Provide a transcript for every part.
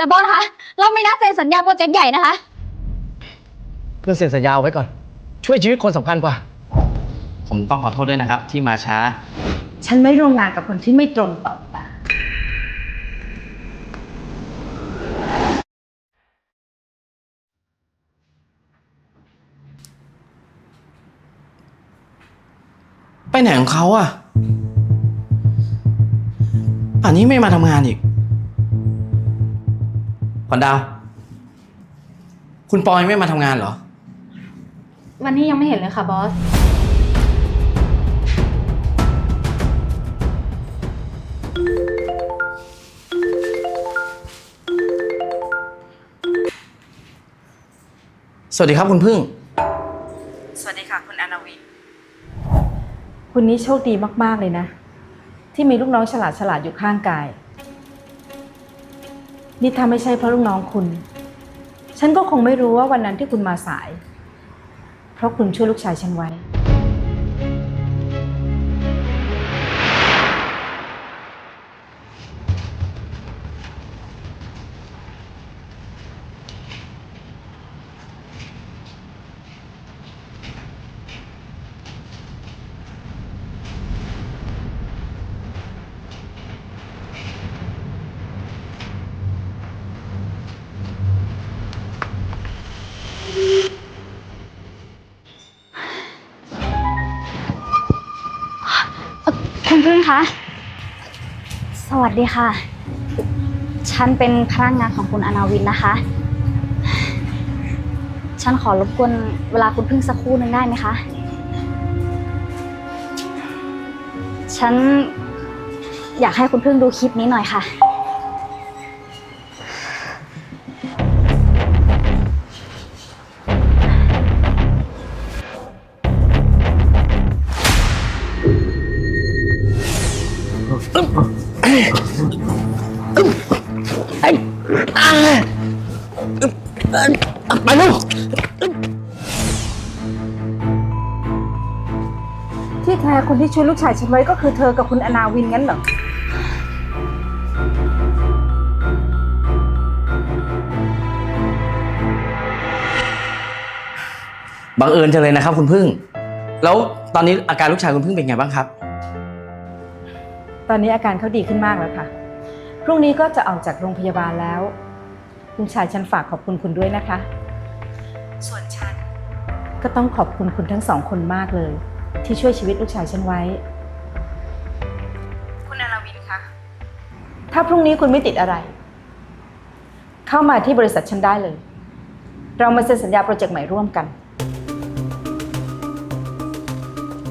แต่บอสคะเราไม่นัดเซ็นสัญญาโปรเจกต์ใหญ่นะคะ เพื่อนเซ็นสัญญาเอาไว้ก่อน ช่วยชีวิตคนสำคัญกว่า ผมต้องขอโทษด้วยนะครับ ที่มาช้า ฉันไม่ร่วมงานกับคนที่ไม่ตรงต่อตาไปไหนของเขาอะป่านนี้ไม่มาทำงานอีก ขวัญดาว คุณปอยไม่มาทำงานเหรอ วันนี้ยังไม่เห็นเลยค่ะบอส สวัสดีครับคุณพึ่ง สวัสดีค่ะ คุณอนาวิน คุณนี้โชคดีมาก ๆ เลยนะ ที่มีลูกน้องฉลาดฉลาดๆอยู่ข้างกาย นี่ถ้าไม่ใช่เพราะลูกน้องคุณ ฉันก็คงไม่รู้ว่าวันนั้นที่คุณมาสาย เพราะคุณช่วยลูกชายฉันไว้ คะ สวัสดีค่ะ ฉันเป็นพนักงานของคุณอนาวินนะคะ ฉันขอรบกวนเวลาคุณพึ่งสักครู่หนึ่งได้ไหมคะ ฉันอยากให้คุณพึ่งดูคลิปนี้หน่อยค่ะ ที่แท้คนที่ช่วยลูกชายฉันไว้ก็คือเธอกับคุณอนาวินงั้นเหรอ บังเอิญจังเลยนะครับ คุณพึ่ง แล้วตอนนี้อาการลูกชายคุณพึ่งเป็นไงบ้างครับ ตอนนี้อาการเขาดีขึ้นมากแล้วค่ะ พรุ่งนี้ก็จะออกจากโรงพยาบาลแล้ว คุณชายฉันฝากขอบคุณคุณด้วยนะคะ ส่วนฉันก็ต้องขอบคุณคุณทั้งสองคนมากเลย ที่ช่วยชีวิตลูกชายฉันไว้ คุณอาราวินคะ ถ้าพรุ่งนี้คุณไม่ติดอะไร เข้ามาที่บริษัทฉันได้เลย เรามาเซ็นสัญญาโปรเจกต์ใหม่ร่วมกัน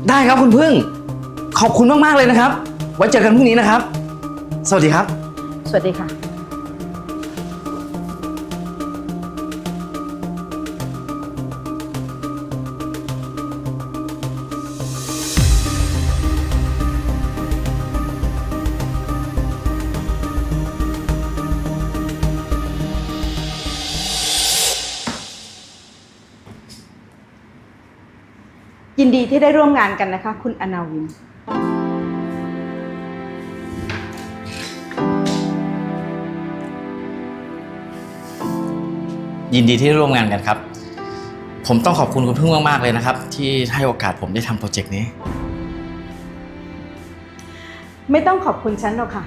ได้ครับคุณพึ่ง ขอบคุณมาก ๆ เลยนะครับ ไว้เจอกันพรุ่งนี้นะครับ สวัสดีครับ สวัสดีค่ะ ที่ได้ร่วมงานกันนะคะ คุณอนาวิน ยินดีที่ร่วมงานกันครับ ผมต้องขอบคุณคุณพึ่งมากๆเลยนะครับ ที่ให้โอกาสผมได้ทำโปรเจกต์นี้ ไม่ต้องขอบคุณฉันหรอกค่ะ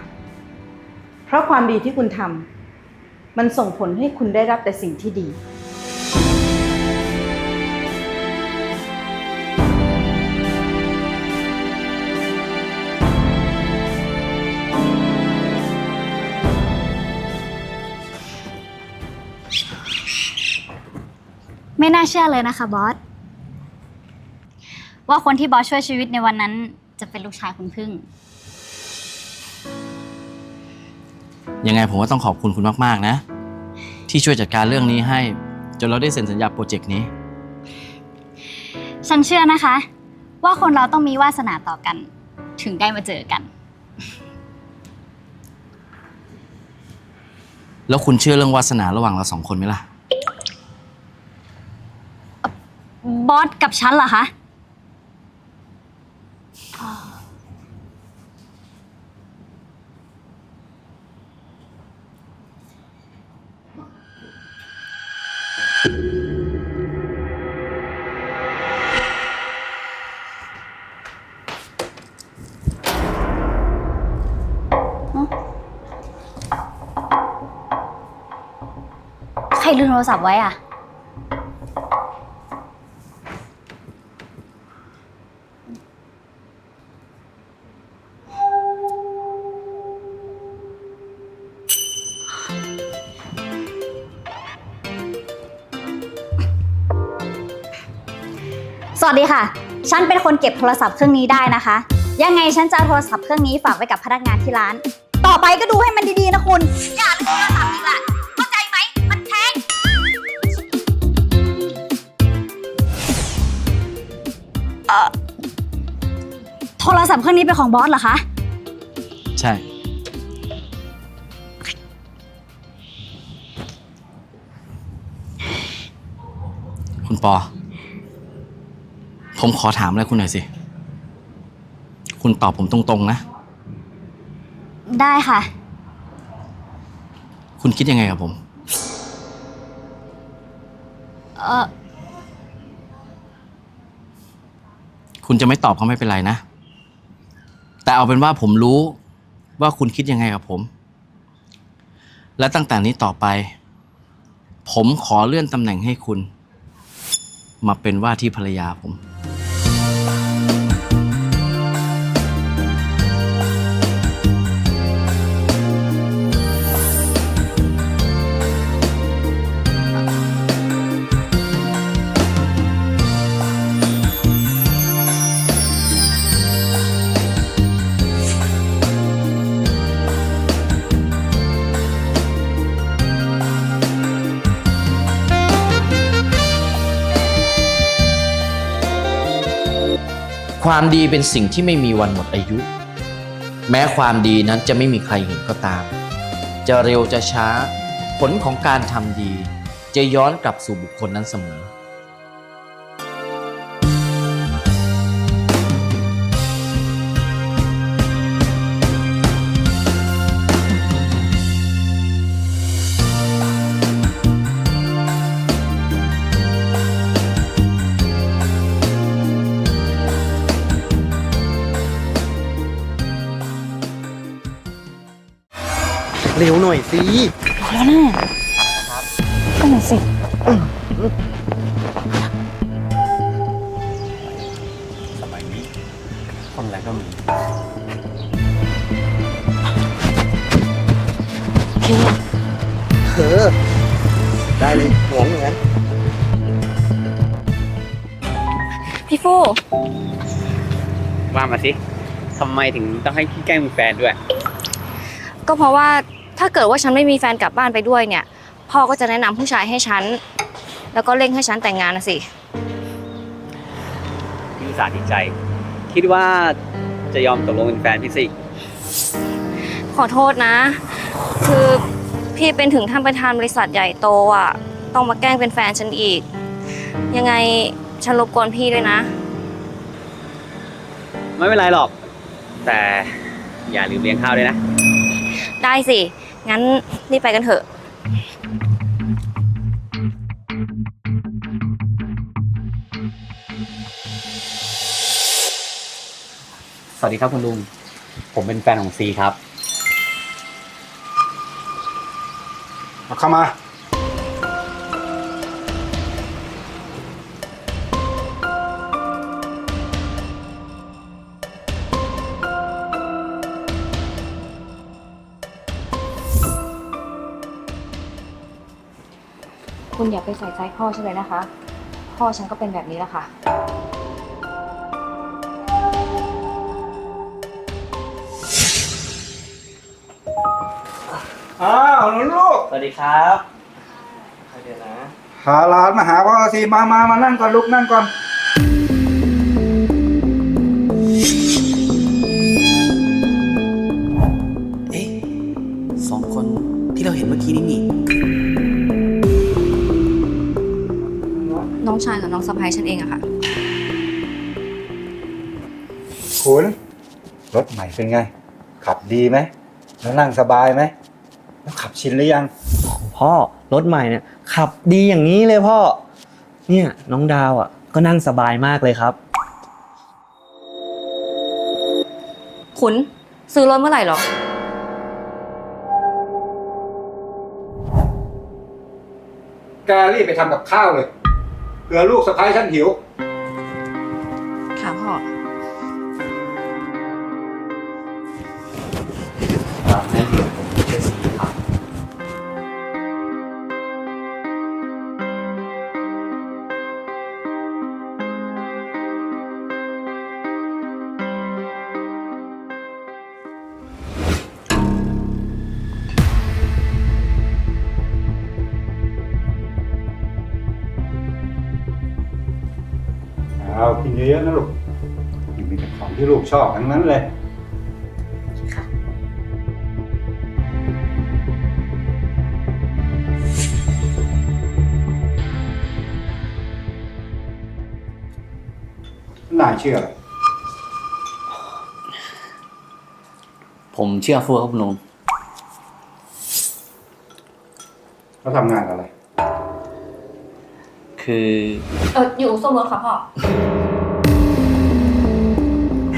เพราะความดีที่คุณทำมันส่งผลให้คุณได้รับแต่สิ่งที่ดี ไม่น่าเชื่อเลยนะคะบอส ว่าคนที่บอสช่วยชีวิตในวันนั้นจะเป็นลูกชายคุณพึ่ง ยังไงผมก็ต้องขอบคุณคุณมากๆนะ ที่ช่วยจัดการเรื่องนี้ให้ จนเราได้เซ็นสัญญาโปรเจกต์นี้ ฉันเชื่อนะคะ ว่าคนเราต้องมีวาสนาต่อกัน ถึงได้มาเจอกัน แล้วคุณเชื่อเรื่องวาสนาระหว่างเราสองคนไหมล่ะ บอสกับฉันเหรอคะ ใครลืมโทรศัพท์ไว้อะ สวัสดีค่ะ ฉันเป็นคนเก็บโทรศัพท์เครื่องนี้ได้นะคะ ยังไงฉันจะเอาโทรศัพท์เครื่องนี้ฝากไว้กับพนักงานที่ร้าน ต่อไปก็ดูให้มันดีๆนะคุณ อย่าลืมโทรศัพท์อีกล่ะ เข้าใจไหม มันแพง เอ่อ โทรศัพท์เครื่องนี้เป็นของบอสเหรอคะ ใช่ คุณปอ ผมขอถามอะไรคุณหน่อยสิ คุณตอบผมตรงๆนะ ได้ค่ะ คุณคิดยังไงกับผม เอ่อคุณจะไม่ตอบก็ไม่เป็นไรนะ แต่เอาเป็นว่าผมรู้ว่าคุณคิดยังไงกับผม และตั้งแต่นี้ต่อไป ผมขอเลื่อนตำแหน่งให้คุณ มาเป็นว่าที่ภรรยาผม ความดีเป็นสิ่งที่ไม่มีวันหมดอายุ แม้ความดีนั้นจะไม่มีใครเห็นก็ตาม จะเร็วจะช้า ผลของการทำดี จะย้อนกลับสู่บุคคลนั้นเสมอ เร็วหน่อยสิแล้วนะก็หน่อยสิ สมัยนี้คนอะไรก็มีเออ ได้เลยหวงอย่างนั้นพี่ฟูว่ามาสิทำไมถึงต้องให้พี่แกล้งมีแฟนด้วย ก็เพราะว่า ถ้าเกิดว่าฉันไม่มีแฟนกลับบ้านไปด้วยเนี่ย พ่อก็จะแนะนำผู้ชายให้ฉัน แล้วก็เร่งให้ฉันแต่งงานนะสิ พี่อุตส่าห์ดีใจ คิดว่าจะยอมตกลงเป็นแฟนพี่สิ ขอโทษนะ คือพี่เป็นถึงท่านประธานบริษัทใหญ่โตอะ ต้องมาแกล้งเป็นแฟนฉันอีก ยังไงฉันรบกวนพี่ด้วยนะ ไม่เป็นไรหรอก แต่อย่าลืมเลี้ยงข้าวด้วยนะ ได้สิ งั้นรีบไปกันเถอะ สวัสดีครับคุณลุง ผมเป็นแฟนของซีครับ เอาเข้ามา อย่าไปใส่ใจพ่อฉันเลยนะคะ พ่อฉันก็เป็นแบบนี้แหละค่ะ อ้าวหนูลูกสวัสดีครับหาหลานมาหาพ่อสิมามามานั่งก่อนลูกนั่งก่อน ชายกับน้องสะพ้ายฉันเองอะค่ะ คุณรถใหม่เป็นไง ขับดีไหมแล้วนั่งสบายไหมแล้วขับชินหรือยัง พ่อรถใหม่เนี่ยขับดีอย่างนี้เลยพ่อ เนี่ยน้องดาวอะ ก็นั่งสบายมากเลยครับขุนซื้อรถเมื่อไหร่หรอรแกรีบไปทำกับข้าวเลย เผื่อลูกสะพ้ายฉันหิว ชอบทั้งนั้นเลย น่าเชื่อ ผมเชื่อฟัวครับคุณลุงเขาทำงานอะไร คือ เอออยู่ส้มรถค่ะพ่อ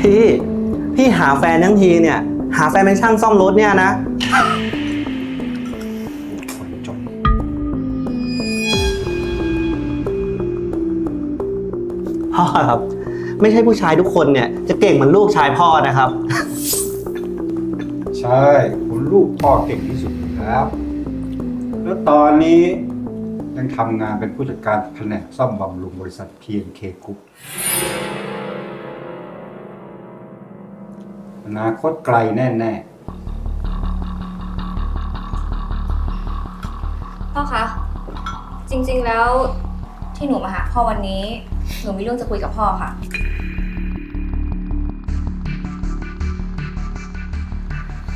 พี่ พี่หาแฟนทั้งทีเนี่ย หาแฟนเป็นช่างซ่อมรถเนี่ยนะ พ่อครับ ไม่ใช่ผู้ชายทุกคนเนี่ย จะเก่งเหมือนลูกชายพ่อนะครับ ใช่ คุณลูกพ่อเก่งที่สุดครับ แล้วตอนนี้ยังทำงานเป็นผู้จัดการแผนกซ่อมบำรุงบริษัท PNK Group นาคตไกลแน่พ่อคะ จริงๆแล้วที่หนูมาหาพ่อวันนี้ หนูมีเรื่องจะคุยกับพ่อค่ะ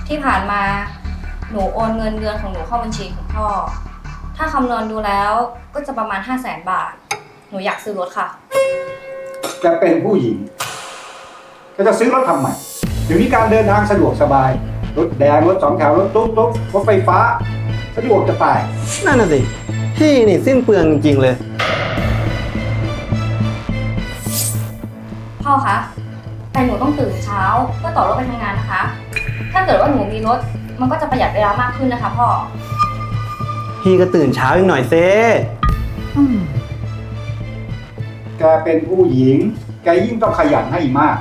ที่ผ่านมาหนูโอนเงินเดือนของหนูเข้าบัญชีของพ่อ ถ้าคำนวณดูแล้วก็จะประมาณ 5 0 0แสนบาท หนูอยากซื้อรถค่ะๆจะเป็นผู้หญิงก็จะซื้อรถทำใหม่ เดี๋ยวนี้การเดินทางสะดวกสบาย รถแดง รถสองแถว รถตุ๊กตุ๊กรถไฟฟ้า สะดวกจะตาย นั่นน่ะสิพี่นี่สิ้นเปลืองจริงๆเลย พ่อคะ แต่หนูต้องตื่นเช้าเพื่อต่อรถไปทำงานนะคะ ถ้าเกิดว่าหนูมีรถ มันก็จะประหยัดเวลามากขึ้นนะคะพ่อ พี่ก็ตื่นเช้าอีกหน่อยเซ่แกเป็นผู้หญิง แกยิ่งต้องขยันให้มาก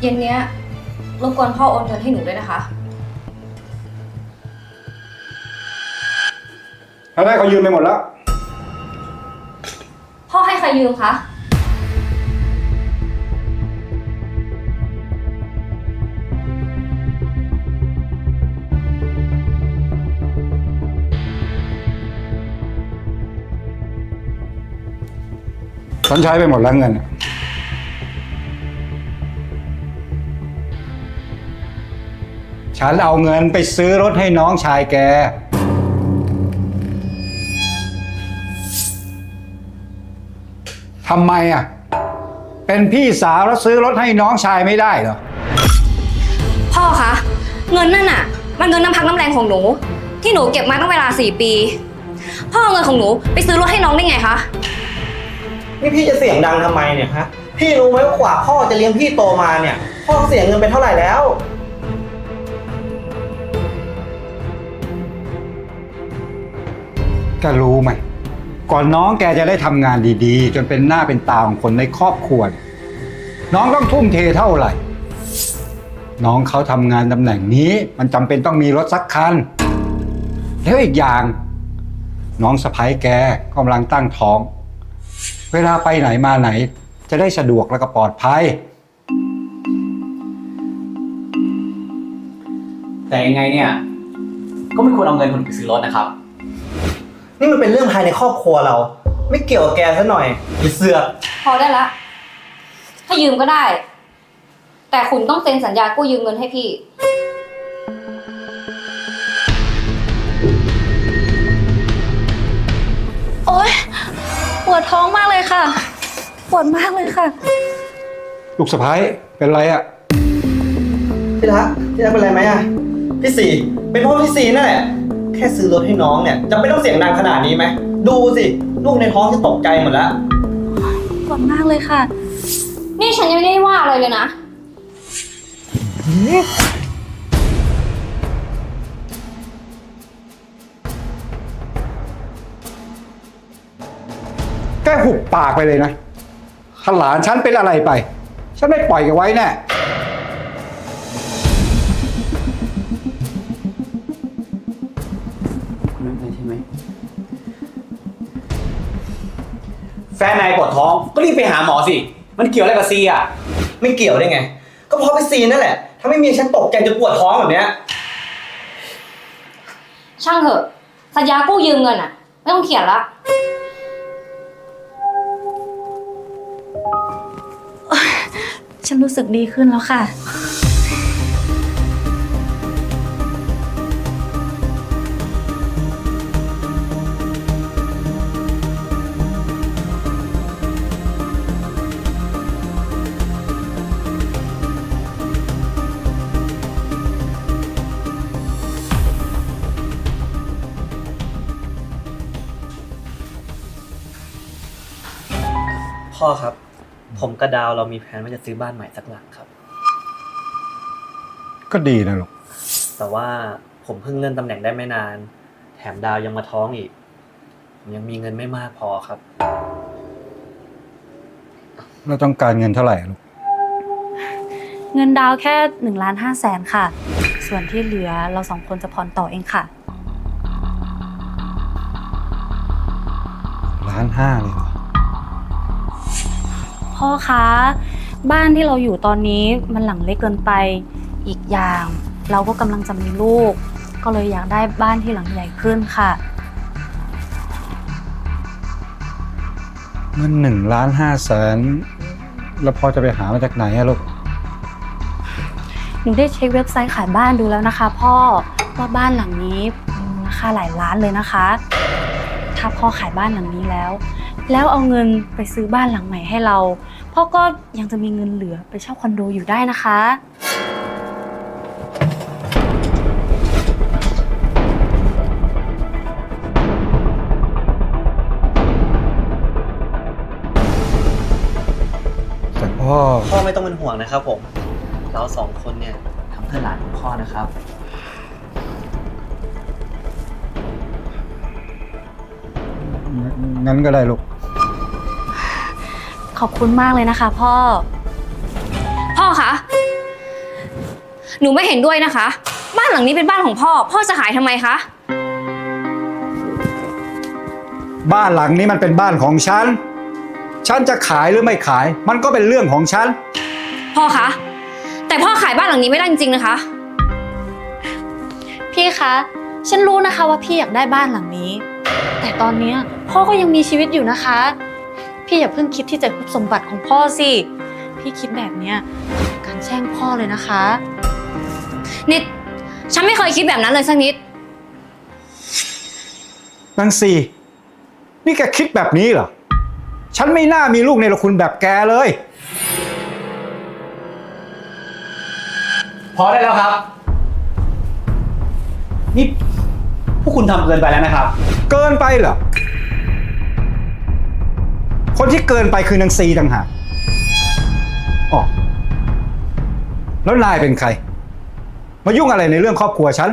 เย็นเนี้ยรบกวนพ่อโอนเงินให้หนูด้วยนะคะถ้าได้เขายืมไปหมดแล้ว พ่อให้ใครยืมคะ ฉันใช้ไปหมดแล้วเงินน่ะ ฉันเอาเงินไปซื้อรถให้น้องชายแก ทำไมอะ เป็นพี่สาวแล้วซื้อรถให้น้องชายไม่ได้เหรอ พ่อคะ เงินนั่นน่ะมันเงินน้ำพักน้ำแรงของหนู ที่หนูเก็บมาตั้งเวลา4ปี พ่อเอาเงินของหนูไปซื้อรถให้น้องได้ไงคะ นี่พี่จะเสียงดังทำไมเนี่ยฮะ พี่รู้ไหมว่ากว่าพ่อจะเลี้ยงพี่โตมาเนี่ย พ่อเสียเงินไปเท่าไหร่แล้ว แกรู้ไหมก่อนน้องแกจะได้ทำงานดีๆ จนเป็นหน้าเป็นตาของคนในครอบครัวเนี่ยน้องต้องทุ่มเทเท่าไหร่ น้องเขาทำงานตำแหน่งนี้ มันจำเป็นต้องมีรถสักคัน แล้วอีกอย่าง น้องสะพ้ายแกกำลังตั้งท้อง เวลาไปไหนมาไหน จะได้สะดวกและก็ปลอดภัย แต่ยังไงเนี่ย ก็ไม่ควรเอาเงินคนอื่นไปซื้อรถนะครับ นี่มันเป็นเรื่องภายในครอบครัวเรา ไม่เกี่ยวกับแกซะหน่อยอย่าเสือกพอได้ละ ถ้ายืมก็ได้ แต่คุณต้องเซ็นสัญญากู้ยืมเงินให้พี่ โอ๊ย ปวดท้องมากเลยค่ะ ปวดมากเลยค่ะ ลูกสะพ้ายเป็นไรอะพี่รักพี่รักเป็นไรไหมอะพี่สีเป็นเพราะพี่สีนั่นแหละแค่ซื้อรถให้น้องเนี่ยจะไม่ต้องเสียงดังขนาดนี้ไหม ดูสิ ลูกในท้องจะตกใจหมดแล้ว ปวดมากเลยค่ะ นี่ฉันยังไม่ได้ว่าอะไรเลยนะ แกหุบปากไปเลยนะถ้าลานฉันเป็นอะไรไป ฉันไม่ปล่อยกันไว้แน่ แฟนนายปวดท้องก็รีบไปหาหมอสิ มันเกี่ยวอะไรกับซีอะ ไม่เกี่ยวได้ไง ก็เพราะพี่ซีนั่นแหละ ถ้าไม่มีฉันตกใจจนปวดท้องแบบเนี้ย ช่างเถอะสัญญากู้ยืมเงินอะไม่ต้องเขียนละ ฉันรู้สึกดีขึ้นแล้วค่ะ พ่อครับ ผมกับดาวเรามีแผนว่าจะซื้อบ้านใหม่สักหลังครับ ก็ดีนะลูกแต่ว่าผมเพิ่งเลื่อนตำแหน่งได้ไม่นาน แถมดาวยังมาท้องอีก ผมยังมีเงินไม่มากพอครับ เราต้องการเงินเท่าไหร่ลูกเงินดาวแค่1ล้าน5แสนค่ะ ส่วนที่เหลือเราสองคนจะผ่อนต่อเองค่ะล้านห้าเลยเหรอ พ่อคะ บ้านที่เราอยู่ตอนนี้มันหลังเล็กเกินไป อีกอย่าง เราก็กำลังจะมีลูก ก็เลยอยากได้บ้านที่หลังใหญ่ขึ้นค่ะ เงินหนึ่งล้านห้าแสนแล้วพอจะไปหามาจากไหนอะลูก หนูได้เช็คเว็บไซต์ขายบ้านดูแล้วนะคะ พ่อว่าบ้านหลังนี้มีมูลค่าหลายล้านเลยนะคะ ถ้าพ่อขายบ้านหลังนี้แล้ว แล้วเอาเงินไปซื้อบ้านหลังใหม่ให้เรา พ่อก็ยังจะมีเงินเหลือไปเช่าคอนโดอยู่ได้นะคะ แต่พ่อ พ่อไม่ต้องเป็นห่วงนะครับผม เราสองคนเนี่ยทำเพื่อหลานของพ่อนะครับ งั้นก็ได้ลูก ขอบคุณมากเลยนะคะ พ่อ พ่อคะ หนูไม่เห็นด้วยนะคะ บ้านหลังนี้เป็นบ้านของพ่อ พ่อจะขายทำไมคะ บ้านหลังนี้มันเป็นบ้านของฉัน ฉันจะขายหรือไม่ขาย มันก็เป็นเรื่องของฉัน พ่อคะ แต่พ่อขายบ้านหลังนี้ไม่ได้จริงๆนะคะ พี่คะ ฉันรู้นะคะว่าพี่อยากได้บ้านหลังนี้ แต่ตอนเนี้ยพ่อก็ยังมีชีวิตอยู่นะคะ พี่อย่าเพิ่งคิดที่จะคุบสมบัติของพ่อสิ พี่คิดแบบเนี้ยเป็นการแช่งพ่อเลยนะคะ นิด ฉันไม่เคยคิดแบบนั้นเลยสักนิด นางซีนี่แกคิดแบบนี้เหรอ ฉันไม่น่ามีลูกในละคุณแบบแกเลย พอได้แล้วครับ นี่พวกคุณทำเกินไปแล้วนะครับ เกินไปเหรอ คนที่เกินไปคือนางซีต่างหากอ๋อแล้วนายเป็นใคร มายุ่งอะไรในเรื่องครอบครัวฉัน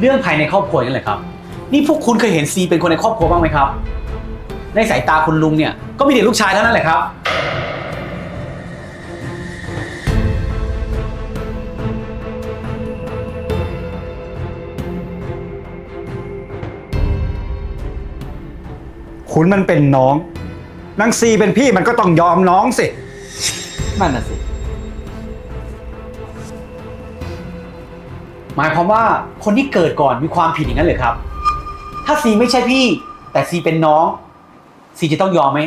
เรื่องภายในครอบครัวนั่นแหละครับ นี่พวกคุณเคยเห็นซีเป็นคนในครอบครัวบ้างไหมครับ ในสายตาคุณลุงเนี่ยก็มีเด็กลูกชายเท่านั้นแหละครับ คุณมันเป็นน้องนางซีเป็นพี่มันก็ต้องยอมน้องสิ นั่นน่ะสิ หมายความว่าคนที่เกิดก่อนมีความผิดอย่างนั้นเลยครับ ถ้าซีไม่ใช่พี่ แต่ซีเป็นน้อง ซีจะต้องยอมไหม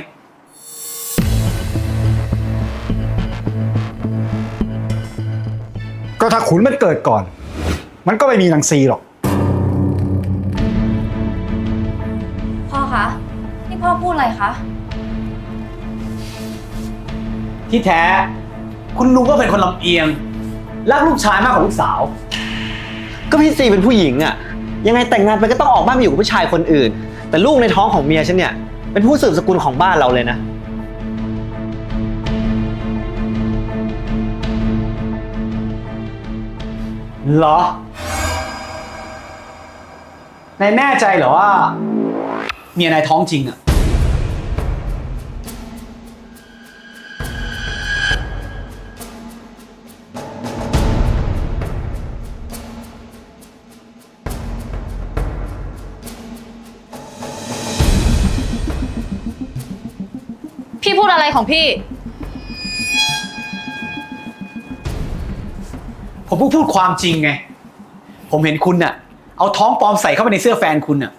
ก็ถ้าขุนมันเกิดก่อน มันก็ไม่มีนางซีหรอก คะ ที่แท้ คุณลุงก็เป็นคนลำเอียง รักลูกชายมากกว่าลูกสาว ก็พี่ซีเป็นผู้หญิงอะยังไงแต่งงานไปก็ต้องออกบ้านไปอยู่กับผู้ชายคนอื่น แต่ลูกในท้องของเมียฉันเนี่ย เป็นผู้สืบสกุลของบ้านเราเลยนะ เหรอ นายแน่ใจเหรอว่า เมียนายท้องจริงอะ ของพี่ ผมเพิ่งพูดความจริงไง ผมเห็นคุณน่ะ เอาท้องปลอมใส่เข้าไปในเสื้อแฟนคุณน่ะ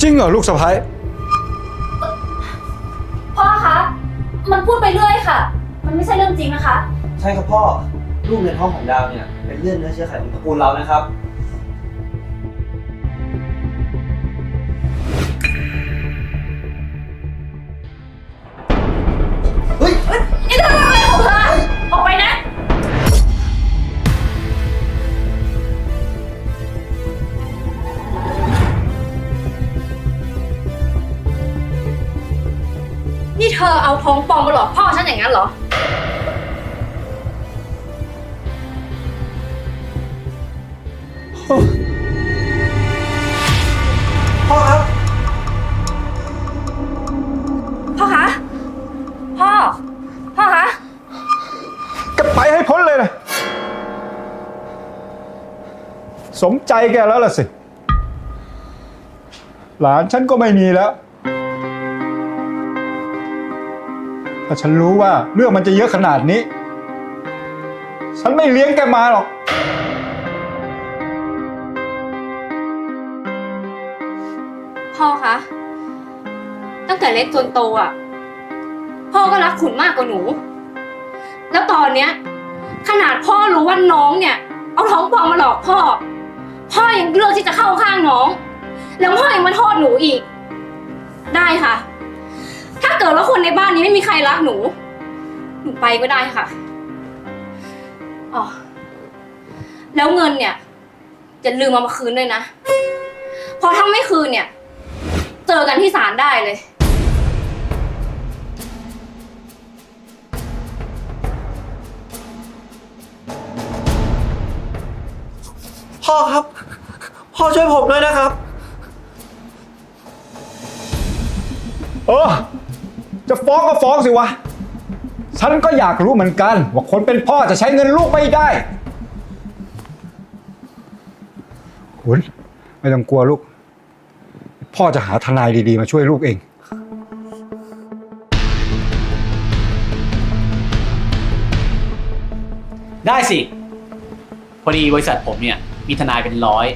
จริงเหรอลูกสะพ้ายพ่อคะ มันพูดไปเรื่อยค่ะ มันไม่ใช่เรื่องจริงนะคะ ใช่ครับพ่อ ลูกในท้องของดาวเนี่ย เป็นเลือดเนื้อเชื้อไขของตระกูลเรานะครับ เธอเอาท้องปลอมมาหลอกพ่อฉันอย่างนั้นเหรอ พ่อครับ พ่อคะ พ่อ พ่อคะก็ไปให้พ้นเลยนะสมใจแกแล้วล่ะสิ หลานฉันก็ไม่มีแล้ว ถ้าฉันรู้ว่าเรื่องมันจะเยอะขนาดนี้ ฉันไม่เลี้ยงแกมาหรอก พ่อคะ ตั้งแต่เล็กจนโตอะ พ่อก็รักขุนมากกว่าหนู แล้วตอนเนี้ย ขนาดพ่อรู้ว่าน้องเนี่ย เอาท้องปลอมมาหลอกพ่อ พ่อยังเลือกที่จะเข้าข้างน้อง แล้วพ่อยังมาโทษหนูอีก ได้ค่ะ ถ้าเกิดว่าคนในบ้านนี้ไม่มีใครรักหนู หนูไปก็ได้ค่ะ อ๋อ แล้วเงินเนี่ยอย่าลืมเอามาคืนด้วยนะ เพราะถ้าไม่คืนเนี่ย เจอกันที่ศาลได้เลย พ่อครับ พ่อช่วยผมด้วยนะครับเออ จะฟ้องก็ฟ้องสิวะ ฉันก็อยากรู้เหมือนกัน ว่าคนเป็นพ่อจะใช้เงินลูกไม่ได้ คุณไม่ต้องกลัวลูก พ่อจะหาทนายดีๆ มาช่วยลูกเอง ได้สิ พอดีบริษัทผมเนี่ย มีทนายเป็นร้อย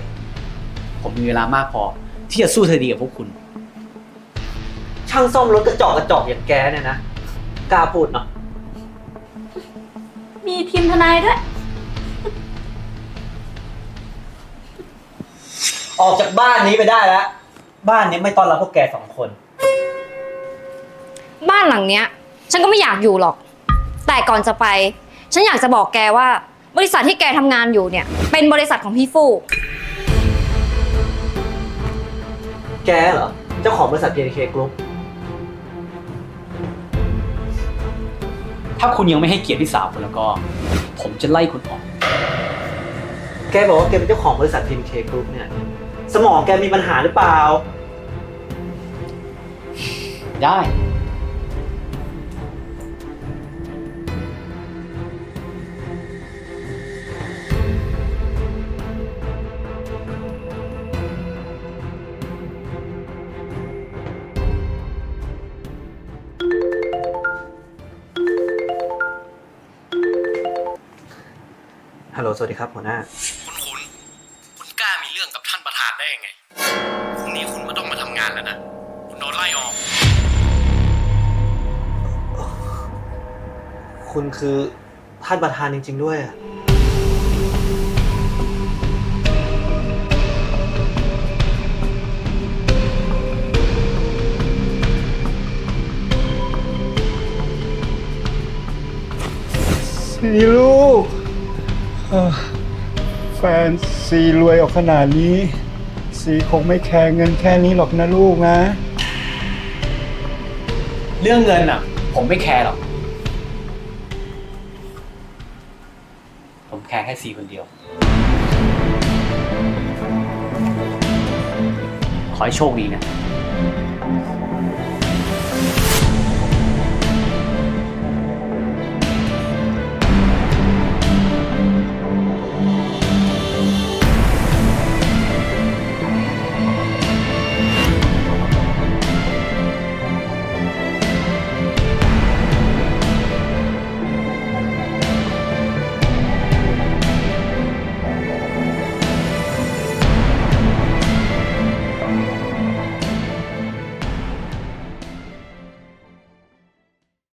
ผมมีเวลามากพอ ที่จะสู้คดีกับพวกคุณ ช่างซ่อมรถกระจอกกระจอกอย่างแกเนี่ยนะกล้าพูดเนาะมีทีมทนายด้วย ออกจากบ้านนี้ไปได้แล้ว บ้านนี้ไม่ต้อนรับพวกแกสองคน บ้านหลังเนี้ย ฉันก็ไม่อยากอยู่หรอก แต่ก่อนจะไป ฉันอยากจะบอกแกว่า บริษัทที่แกทำงานอยู่เนี่ย เป็นบริษัทของพี่ฟูกแกเหรอ เจ้าของบริษัท PNK Group ถ้าคุณยังไม่ให้เกียรติพี่สาวคุณแล้วก็ ผมจะไล่คุณออก แกบอกว่าแกเป็นเจ้าของบริษัท PNK Group เนี่ย สมองแกมีปัญหาหรือเปล่า ได้ สวัสดีครับหัวหน้า คุณคุณคุณกล้ามีเรื่องกับท่านประธานได้ยังไงพรุ่งนี้คุณไม่ต้องมาทำงานแล้วนะ คุณโดนไล่ออก คุณคือท่านประธานจริง ๆ ด้วยอะสีลูก ออแฟนซีรวยออกขนาดนี้ ซีคงไม่แคร์เงินแค่นี้หรอกนะลูกนะ เรื่องเงินอะ ผมไม่แคร์หรอก ผมแคร์แค่ซีคนเดียว ขอให้โชคดีนะ